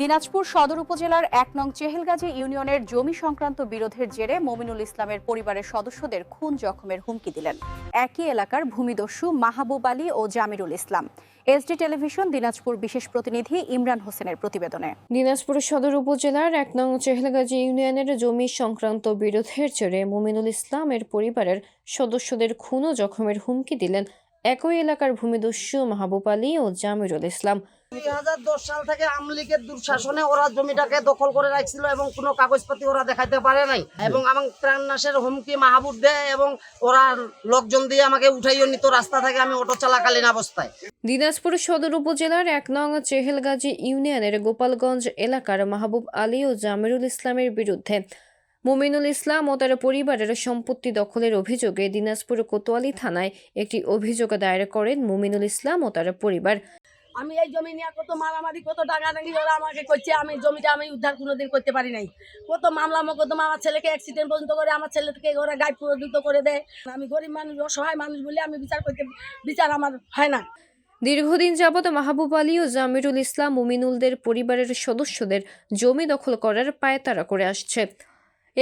দিনাজপুর সদর উপজেলার এক নং চেহেলগাজী ইউনিয়নের জমি সংক্রান্ত বিরোধের জেরে মমিনুল ইসলামের পরিবারের সদস্যদের খুন জখমের হুমকি দিলেন। একই এলাকার ভূমিদস্যু মাহবুব আলী ও জামিরুল ইসলাম। এসডি টেলিভিশন, দিনাজপুর বিশেষ প্রতিনিধি ইমরান হোসেনের প্রতিবেদনে। দিনাজপুর সদর উপজেলার এক নং চেহলগাজী ইউনিয়নের জমি সংক্রান্ত বিরোধের জেরে মুমিনুল ইসলামের পরিবারের সদস্যদের খুন ও জখমের হুমকি দিলেন একই এলাকার ভূমিদস্যু মাহবুব আলী ও জামিরুল ইসলাম। দুই হাজার দশ সাল থেকে আওয়ামী লীগের দুঃশাসনে ওরা জমিটাকে দখল করে রাখছিল এবং কোনো কাগজপাতি ওরা দেখাইতে পারে নাই। এবং আমার প্রাণনাশের হুমকি মাহবুব দেয় এবং ওরা লোকজন দিয়ে আমাকে উঠাইও নিত রাস্তা থেকে আমি অটো চালাকালীন অবস্থায়। দিনাজপুর সদর উপজেলার এক নং চেহেলগাজী ইউনিয়নের গোপালগঞ্জ এলাকার মাহবুব আলী ও জামিরুল ইসলামের বিরুদ্ধে মুমিনুল ইসলাম ও তার পরিবারের সম্পত্তি দখলের অভিযোগে দিনাজপুর কোতোয়ালি থানায় একটি অভিযোগ দায়ের করেন মুমিনুল ইসলাম ও তার পরিবার। আমি এই জমি নিয়ে কত মারামারি কত ডাঙাডাঙি ওরা আমাকে করছে আমি জমিটা আমি উদ্ধার কোনোদিন করতে পারি নাই। কত মামলা মকদ্দমা আমার ছেলেকে অ্যাক্সিডেন্ট পর্যন্ত করে আমার ছেলেকে ওরা গায়ে প্রদূত করে দেয়। আমি গরিব মানুষ অসহায় মানুষ বলে আমি বিচার করতে বিচার আমার হয় না। দীর্ঘদিন যাবৎ মাহবুব আলী ও জামিরুল ইসলাম মুমিনুলদের পরিবারের সদস্যদের জমি দখল করার পায়তারা করে আসছে।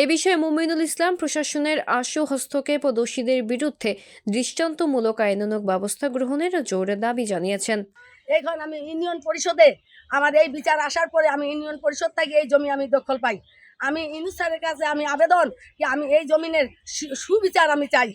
এ বিষয়ে মুমিনুল ইসলাম প্রশাসনের আশু হস্তক্ষেপ ও দোষীদের বিরুদ্ধে দৃষ্টান্তমূলক আইনানক ব্যবস্থা গ্রহণের জোরে দাবি জানিয়েছেন। এখন আমি ইউনিয়ন পরিষদে আমার এই বিচার আসার পরে আমি ইউনিয়ন পরিষদ থেকে এই জমি আমি দখল পাই। আমি ইনু স্যারের কাছে আমি আবেদন কি আমি এই জমিনের সুবিচার আমি চাই।